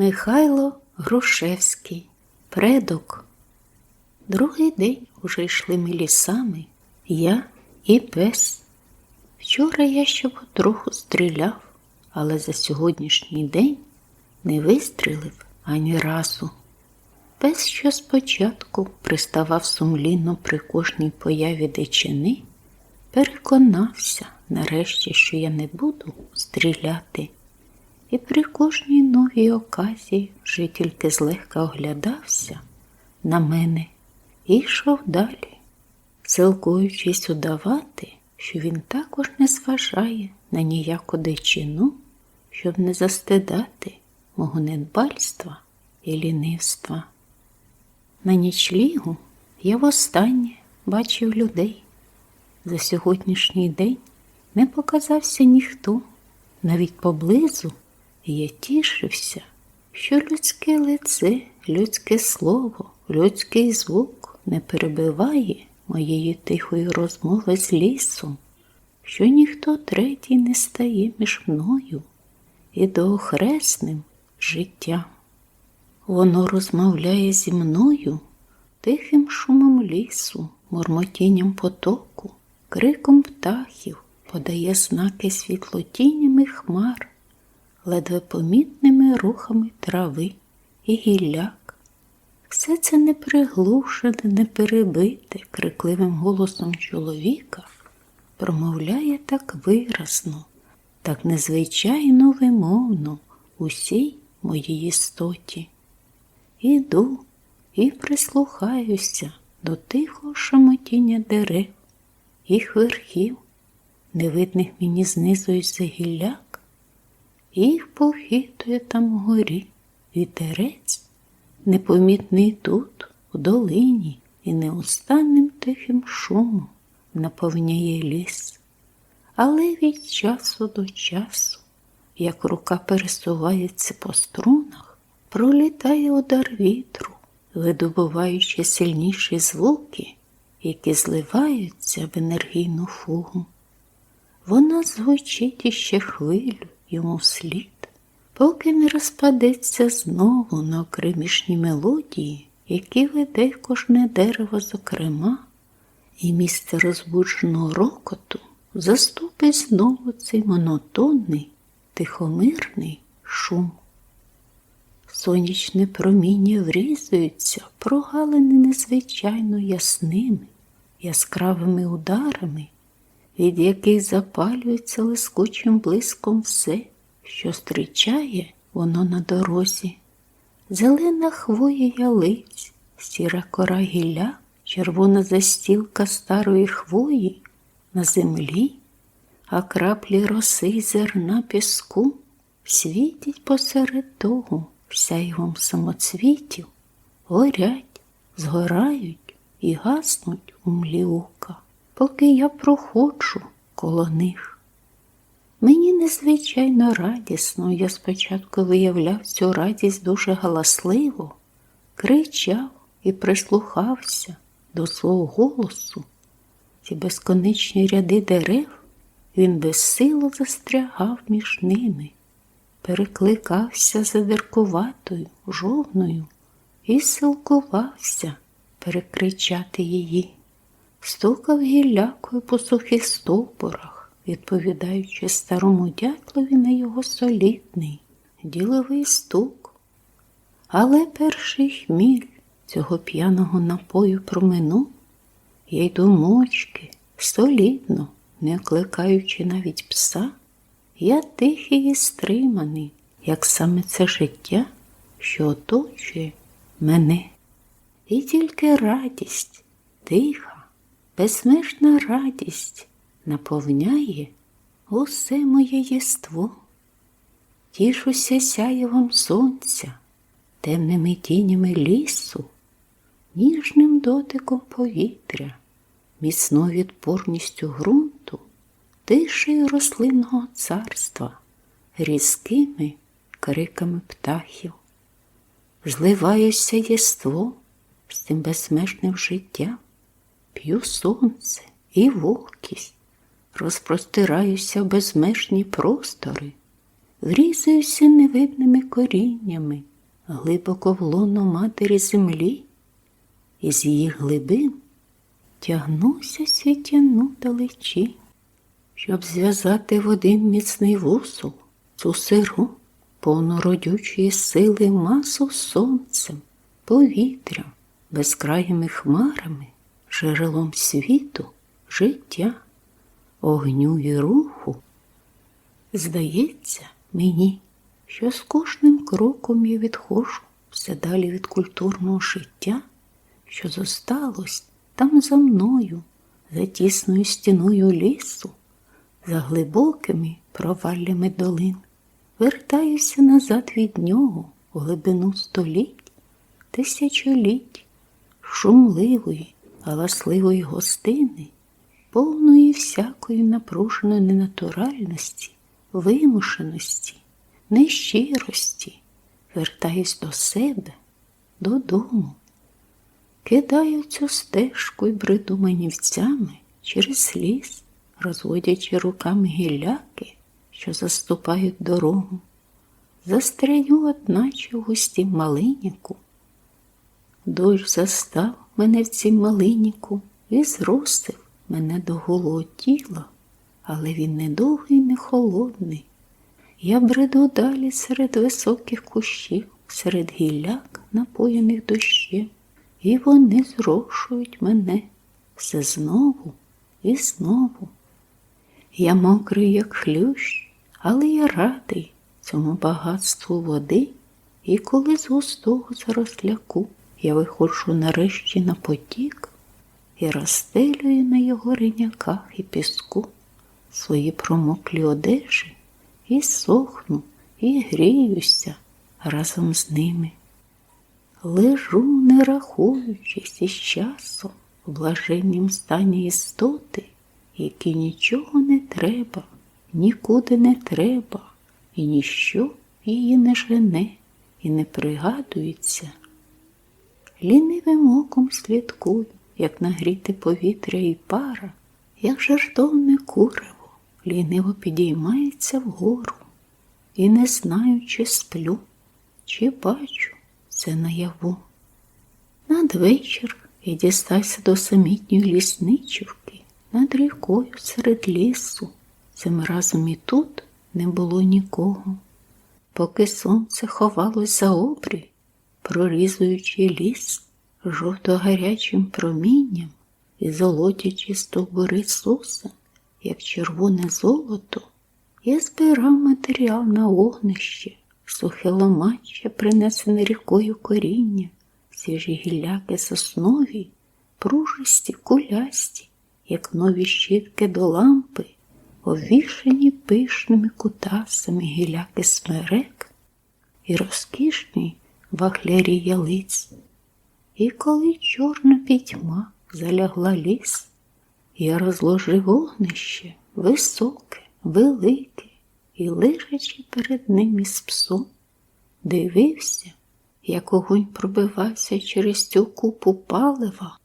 Михайло Грушевський, предок. Другий день уже йшли ми лісами, я і пес. Вчора я ще потроху стріляв, але за сьогоднішній день не вистрілив ані разу. Пес, що спочатку приставав сумлінно при кожній появі дичини, переконався нарешті, що я не буду стріляти, і при кожній новій оказії вже тільки злегка оглядався на мене і йшов далі, силкуючись удавати, що він також не зважає на ніяку дичину, щоб не застидати мого недбальства і лінивства. На нічлігу я востаннє бачив людей. За сьогоднішній день не показався ніхто, навіть поблизу, я тішився, що людське лице, людське слово, людський звук не перебиває моєї тихої розмови з лісом, що ніхто третій не стає між мною і доохресним життям. Воно розмовляє зі мною тихим шумом лісу, мурмотінням потоку, криком птахів, подає знаки світлотінями хмар, ледве помітними рухами трави і гілляк. Все це не приглушене, не перебите крикливим голосом чоловіка, промовляє так виразно, так незвичайно вимовно усій моїй істоті. Іду і прислухаюся до тихого шамотіння дерев, їх верхів, невидних мені знизу із гілляк, їх похитує там вгорі вітерець, непомітний тут, у долині, і неустанним тихим шумом наповняє ліс. Але від часу до часу, як рука пересувається по струнах, пролітає удар вітру, видобуваючи сильніші звуки, які зливаються в енергійну фугу. Вона звучить іще хвилю йому вслід, поки не розпадеться знову на окремішні мелодії, які веде кожне дерево зокрема, і місце розбудженого рокоту заступить знову цей монотонний, тихомирний шум. Сонячне проміння врізуються, прогалини незвичайно ясними, яскравими ударами, від яких запалюється лискучим блиском все, що зустрічає воно на дорозі. Зелена хвоя ялиць, сіра кора гілля, червона застілка старої хвої на землі, а краплі роси й зерна піску світять посеред того сяйвом самоцвітів, горять, згорають і гаснуть у млі ока, поки я проходжу коло них. Мені незвичайно радісно, я спочатку виявляв цю радість дуже галасливо, кричав і прислухався до свого голосу. Ці безконечні ряди дерев він безсило застрягав між ними перекликався задиркуватою, жовною і силкувався перекричати її, стукав гіллякою по сухих стовбурах, відповідаючи старому дятлові на його солідний, діловий стук. Але перший хміль цього п'яного напою проминув, я йду мочки, солідно, не окликаючи навіть пса. Я тихий і стриманий, як саме це життя, що оточує мене. І тільки радість, тиха, безмежна радість наповняє усе моє єство. Тішуся сяєвом сонця, темними тінями лісу, ніжним дотиком повітря, міцною відпорністю ґрунту тишею рослинного царства, різкими криками птахів. Зливаюся єство з цим безмежним життям, п'ю сонце і вогкість, розпростираюся безмежні простори, врізаюся невидними коріннями глибоко в лоно матері землі, і з її глибин тягнуся світяну далечінь, щоб зв'язати в один міцний вусол цю сиру, повну родючої сили масу сонцем, повітрям, безкраїми хмарами, джерелом світу, життя, огню і руху. Здається мені, що з кожним кроком я відходжу все далі від культурного життя, що зосталось там за мною, за тісною стіною лісу, за глибокими проваллями долин, вертаюся назад від нього у глибину століть, тисячоліть, шумливої, галасливої гостини, повної всякої напруженої ненатуральності, вимушеності, нещирості, вертаюсь до себе, додому. Кидаю цю стежку й бреду манівцями через ліс, розводячи руками гілляки, що заступають дорогу. Застряню, одначе в густім малиніку. Дощ застав мене в цім малиніку і зростив мене до голого тіла, але він не довгий, не холодний. Я бреду далі серед високих кущів, серед гілляк, напоєних дощем, і вони зрошують мене все знову і знову. Я мокрий, як хлющ, але я радий цьому багатству води, і коли з густого заросляку я виходжу нарешті на потік і розстелюю на його риняках і піску свої промоклі одежі і сохну, і гріюся разом з ними. Лежу, не рахуючись із часом в блаженнім стані істоти, які нічого не треба, нікуди не треба, і ніщо її не жене і не пригадується. Лінивим оком слідкую, як нагріти повітря і пара, як жартовне курево, ліниво підіймається вгору, і не знаю, чи сплю, чи бачу це наяву. Надвечір я дістався до самітньої лісничівки над рікою серед лісу. Цим разом і тут не було нікого. Поки сонце ховалось за обрій, прорізуючи ліс жовто-гарячим промінням і золотячи стовбури суса, як червоне золото, я збирав матеріал на огнище, сухе ломаче, принесене рікою коріння, свіжі гілляки соснові, пружисті, кулясті, як нові щітки до лампи, обвішані пишними кутасами гіляки смерек і розкішні вахлярі ялиць. І коли чорна пітьма залягла ліс, я розложив вогнище високе, велике, і, лежачи перед ним із псом, дивився, як огонь пробивався через цю купу палива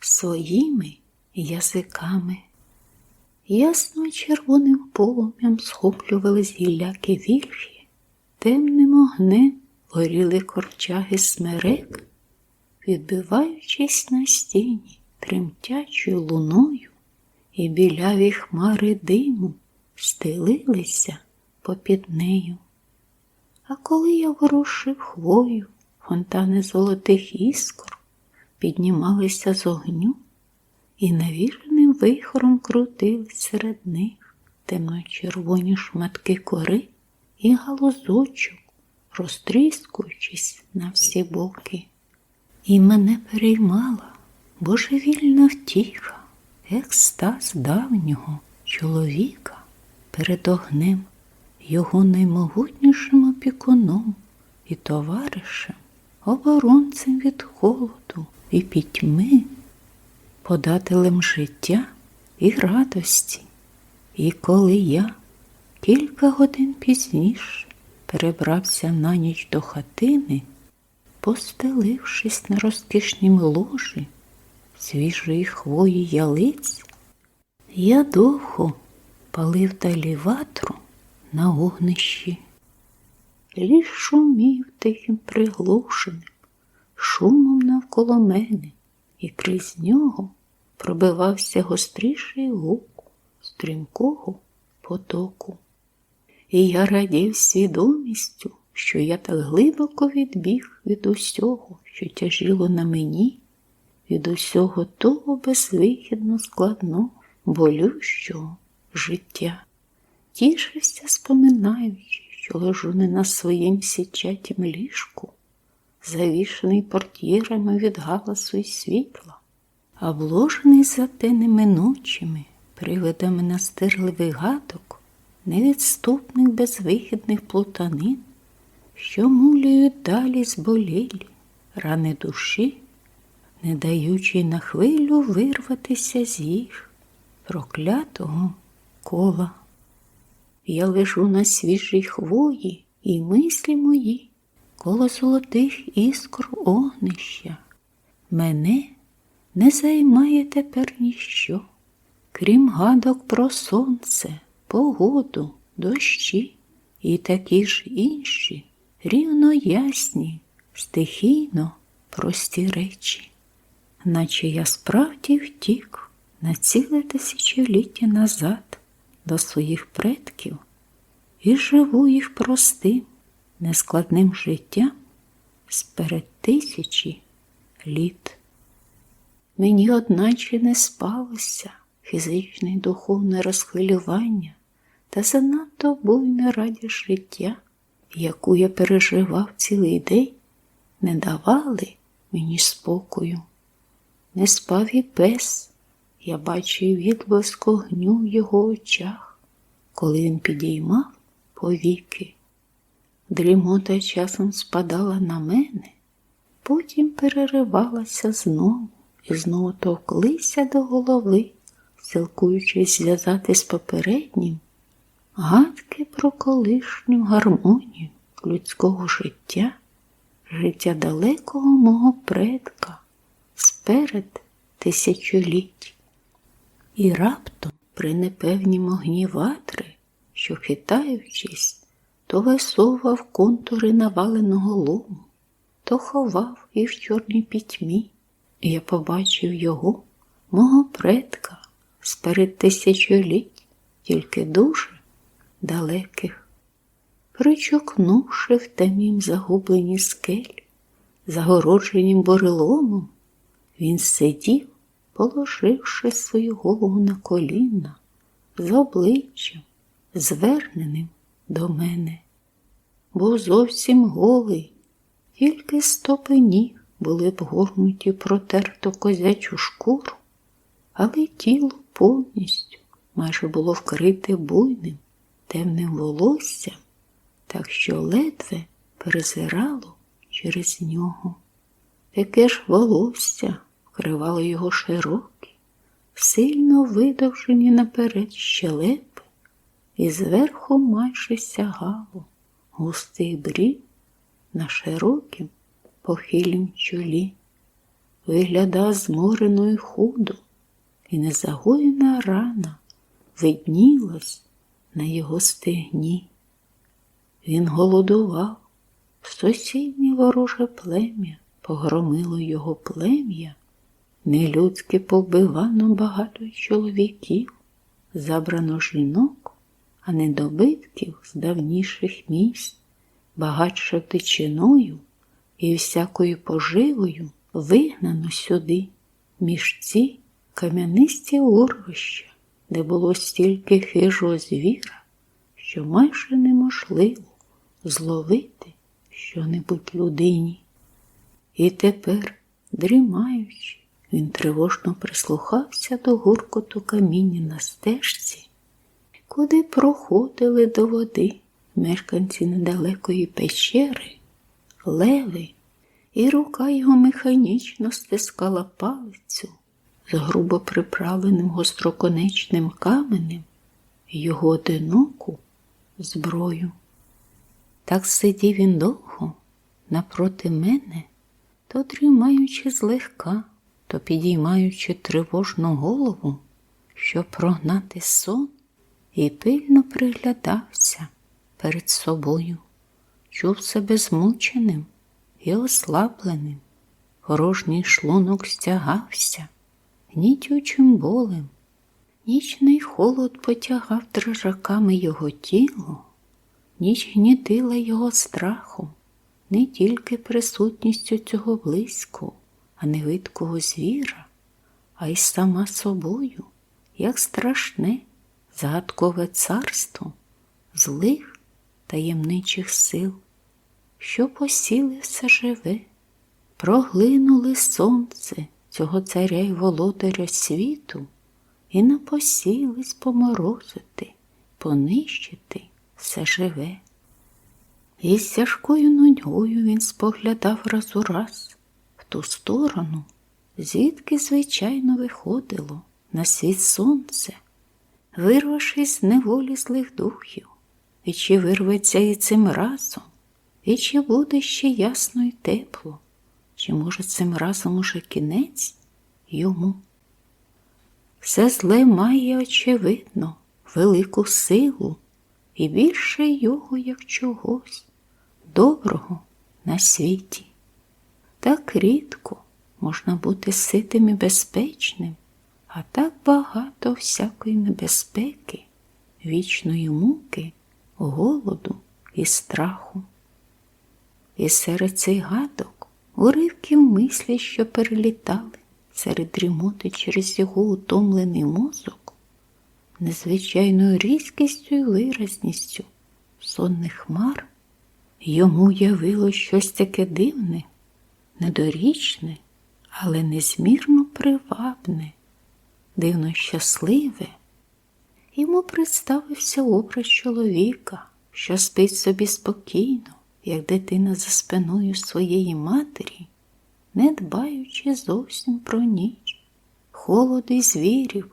своїми язиками. Ясно червоним полум'ям схоплювались гілляки вільхи, темним огнем горіли корчаги смерек, відбиваючись на стіні тремтячою луною, і біляві хмари диму стелилися попід нею. А коли я ворушив хвою, фонтани золотих іскор піднімалися з огню і навіженим вихором крутились серед них темно-червоні шматки кори і галузочок, розтріскуючись на всі боки. І мене переймала божевільна втіха, екстаз давнього чоловіка перед огнем, його наймогутнішим опікуном і товаришем, оборонцем від холоду і пітьми, подателем життя і радості. І коли я кілька годин пізніше перебрався на ніч до хатини, постелившись на розкішнім ложі свіжої хвої ялиць, я довго палив далі ватру на огнищі ліс шумів тихим приглушеним, шумом навколо мене, і крізь нього пробивався гостріший гук стрімкого потоку. І я радів свідомістю, що я так глибоко відбіг від усього, що тяжіло на мені, від усього того безвихідно складного, болющого життя. Тішився, споминаючи, що лежу не на своїм січатім ліжку, завішений портьєрами від галасу й світла, а вложений затеними ночами, привидами настирливих гадок, невідступних безвихідних плутанин, що муляють далі зболілі, рани душі, не даючи на хвилю вирватися з їх проклятого кола. Я лежу на свіжій хвої, і мислі мої коло золотих іскр огнища. Мене не займає тепер ніщо, крім гадок про сонце, погоду, дощі і такі ж інші, рівно ясні, стихійно прості речі, наче я справді втік на ціле тисячоліття назад до своїх предків і живу їх простим, нескладним життям сперед тисячі літ. Мені одначе не спалося фізичне й духовне розхвилювання та занадто буйна радість життя, яку я переживав цілий день, не давали мені спокою. Не спав і пес, я бачив відблиск огню в його очах, коли він підіймав повіки. Дрімота часом спадала на мене, потім переривалася знову і знову товклися до голови, силкуючись зв'язати з попереднім гадки про колишню гармонію людського життя, життя далекого мого предка сперед тисячоліть. І раптом при непевнім огні ватри, що хитаючись, то висовував контури наваленого лому, то ховав і в чорній пітьмі. Я побачив його, мого предка, сперед тисячоліть, тільки дуже далеких, причокнувши в темім загублені скель, загородженім бореломом, він сидів, положивши свою голову на коліна, з обличчям, зверненим до мене. Був зовсім голий, тільки стопи ніг були вгорнуті в протерту козячу шкуру, але тіло повністю майже було вкрите буйним, темним волоссям, так що ледве перезирало через нього. Таке ж волосся вкривало його широкі, сильно видовжені наперед щелепи, і зверху майже сягало густий брів на широкім похилім чолі, вигляда змореною худо, і незагоєна рана виднілась на його стегні. Він голодував, сусіднє вороже плем'я погромило його плем'я, нелюдськи повбивано багато чоловіків, забрано жінок, а недобитків з давніших місць, багатше втечиною і всякою поживою вигнано сюди, між ці кам'янисті урвища, де було стільки хижого звіра, що майже неможливо зловити що-небудь людині. І тепер, дрімаючи, він тривожно прислухався до гуркоту каміння на стежці, куди проходили до води мешканці недалекої печери, леви, і рука його механічно стискала палицю з грубо приправленим гостроконечним каменем його одиноку зброю. Так сидів він довго напроти мене, то дрімаючи злегка, то підіймаючи тривожну голову, щоб прогнати сон, і пильно приглядався перед собою, чув себе змученим і ослабленим. Порожній шлунок стягався гнітючим болем. Нічний холод потягав дрижаками його тіло, ніч гнітила його страхом, не тільки присутністю цього близько, а невидкого звіра, а й сама собою, як страшне, загадкове царство злих таємничих сил, що посіли все живе, проглинули сонце цього царя й володаря світу і напосілись поморозити, понищити все живе. І з тяжкою нудьгою він споглядав раз у раз в ту сторону, звідки, звичайно, виходило на світ сонце, вирвавшись з неволі злих духів, і чи вирветься і цим разом, і чи буде ще ясно й тепло, чи, може, цим разом уже кінець йому. Все зле має, очевидно, велику силу і більше його, як чогось, доброго на світі. Так рідко можна бути ситим і безпечним, а так багато всякої небезпеки, вічної муки, голоду і страху. І серед цих гадок уривків мислі, що перелітали серед дрімоти через його утомлений мозок, незвичайною різкістю і виразністю сонних хмар, йому явило щось таке дивне, недорічне, але незмірно привабне, дивно щасливе. Йому представився образ чоловіка, що спить собі спокійно, як дитина за спиною своєї матері не дбаючи зовсім про ніч, холод і звірів,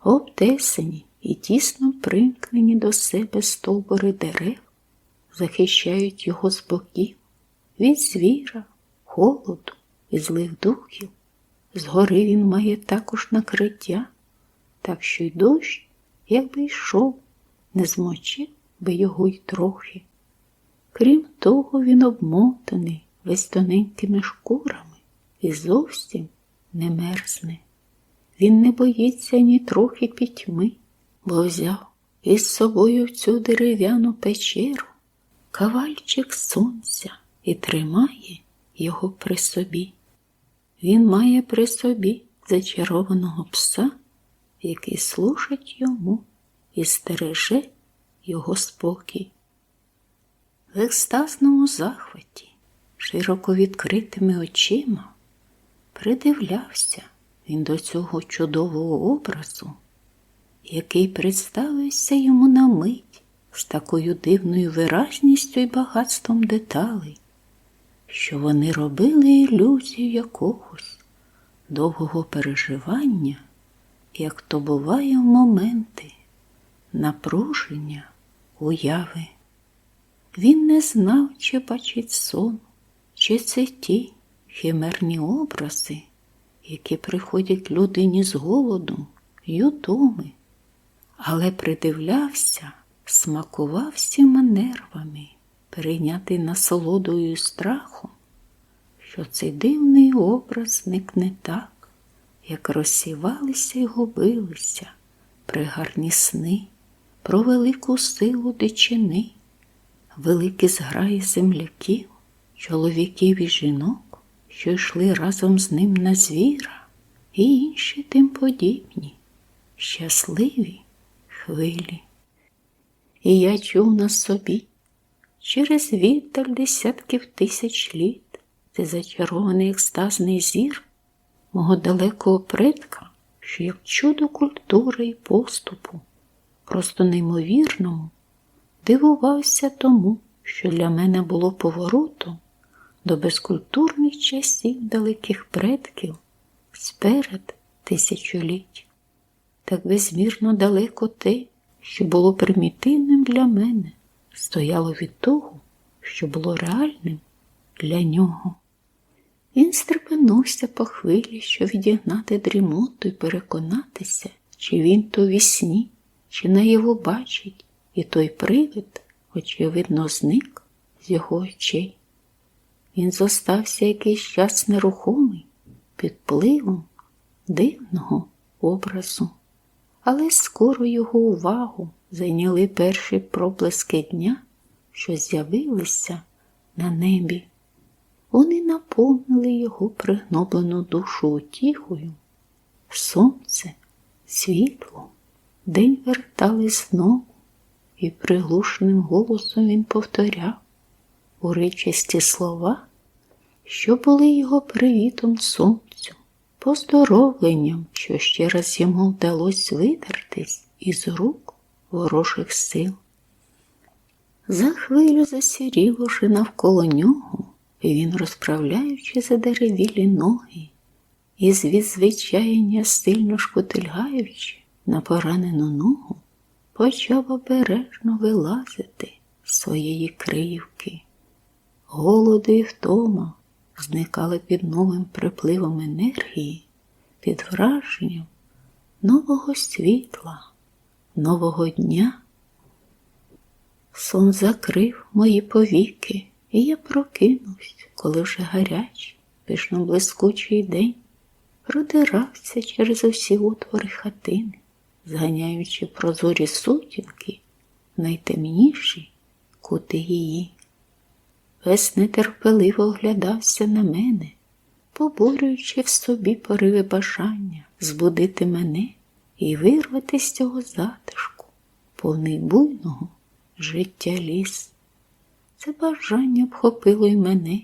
обтесані і тісно примкнені до себе стовбури дерев, захищають його з боків від звіра, холоду і злих духів. Згори він має також накриття, так що й дощ, якби йшов, не змочив би його й трохи. Крім того, він обмотаний весь тоненькими шкурами і зовсім не мерзне. Він не боїться ні трохи пітьми, бо взяв із собою в цю дерев'яну печеру кавальчик сонця і тримає його при собі. Він має при собі зачарованого пса, який служить йому і стереже його спокій. В екстазному захваті широко відкритими очима придивлявся він до цього чудового образу, який представився йому на мить з такою дивною виразністю і багатством деталей, що вони робили ілюзію якогось довгого переживання, як то буває в моменти напруження уяви. Він не знав, чи бачить сон, чи це ті химерні образи, які приходять людині з голоду й утоми, але придивлявся, смакував всіма нервами, перейнятий насолодою і страхом, що цей дивний образ зникне так, як розсівалися й губилися пригарні сни про велику силу дичини, великі зграї земляків чоловіків і жінок, що йшли разом з ним на звіра, і інші тим подібні, щасливі хвилі. І я чув на собі через віддаль десятків тисяч літ ти зачарований екстазний зір мого далекого предка, що як чудо культури і поступу, просто неймовірному, дивувався тому, що для мене було поворотом до безкультурних часів далеких предків сперед тисячоліть. Так безмірно далеко те, що було примітивним для мене, стояло від того, що було реальним для нього. Він стрепенувся по хвилі, щоб відігнати дрімоту і переконатися, чи він то вісні, чи на його бачить, і той привид, очевидно, зник з його очей. Він зостався якийсь час нерухомий під впливом дивного образу, але скоро його увагу зайняли перші проблиски дня, що з'явилися на небі. Вони наповнили його пригноблену душу утіхою. Сонце, світло, день вертали знову, і приглушеним голосом він повторяв уричисті слова, що були його привітом сонцю, поздоровленням, що ще раз йому вдалося видертись із рук ворожих сил. За хвилю засіріло вже навколо нього, він, розправляючи задеревілі ноги, і з відзвичаєння сильно шкотильгаючи на поранену ногу, почав обережно вилазити з своєї криївки. Голоди і втома зникали під новим припливом енергії, під враженням нового світла, нового дня. Сон закрив мої повіки, і я прокинувся, коли вже гарячий, пишно блискучий день продирався через усі отвори хатини, зганяючи прозорі сутінки найтемніші кути її. Весь нетерпеливо оглядався на мене, поборюючи в собі пориви бажання збудити мене і вирвати з цього затишку, повний буйного життя ліс. Це бажання обхопило й мене,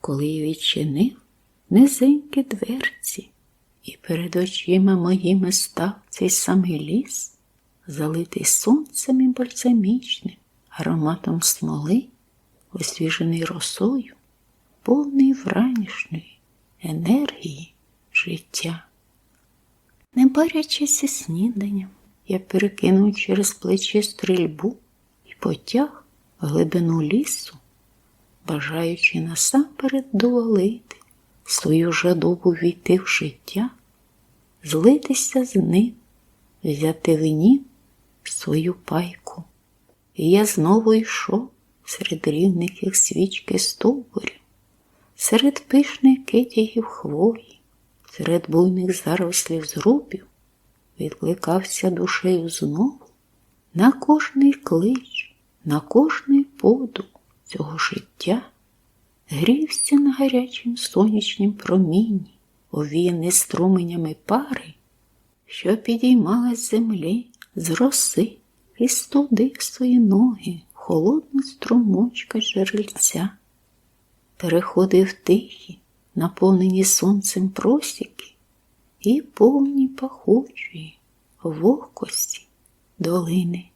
коли я відчинив низенькі дверці, і перед очима моїми став цей самий ліс, залитий сонцем і бальзамічним ароматом смоли, освіжений росою, повний вранішньої енергії життя. Не борячись сніданням, я перекинув через плечі стрільбу і потяг в глибину лісу, бажаючи насамперед доволити свою жадобу війти в життя, злитися з ним, взяти в нім свою пайку. І я знову йшов серед рівних їх свічки стовбурів, серед пишних китягів хвої, серед буйних зарослів зрубів, відкликався душею знову на кожний клич, на кожний подух цього життя, грівся на гарячим сонячнім промінні, овіяний струменями пари, що підіймалась землі з роси і студив свої ноги холодна струмочка жерельця, переходив тихі, наповнені сонцем просіки і повні пахучої вогкості долини.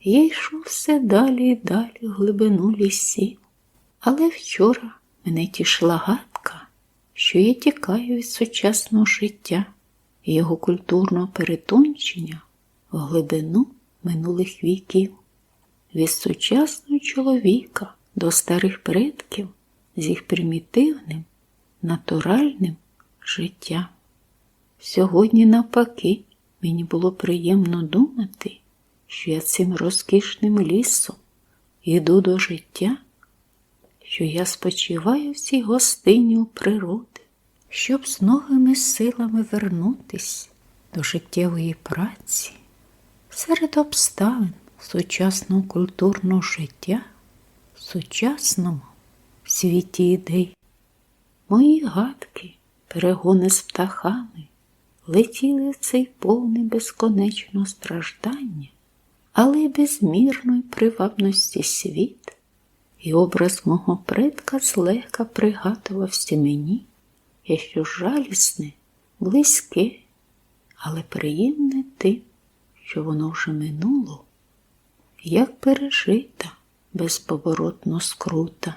Я йшов все далі і далі в глибину лісів, але вчора мене тішила гадка, що я тікаю від сучасного життя і його культурного перетончення в глибину минулих віків, від сучасного чоловіка до старих предків з їх примітивним, натуральним життям. Сьогодні, навпаки, мені було приємно думати, що я цим розкішним лісом йду до життя, що я спочиваю в цій гостині у природи, щоб з новими силами вернутись до життєвої праці серед обставин сучасного культурного життя, в сучасному світі ідей. Мої гадки, перегони з птахами, летіли в цей повний безконечного страждання, але безмірної привабності світ, і образ мого предка злегка пригадувався мені, якщо жалісне, близьке, але приємне тим, що воно вже минуло, як пережита безповоротно скрута.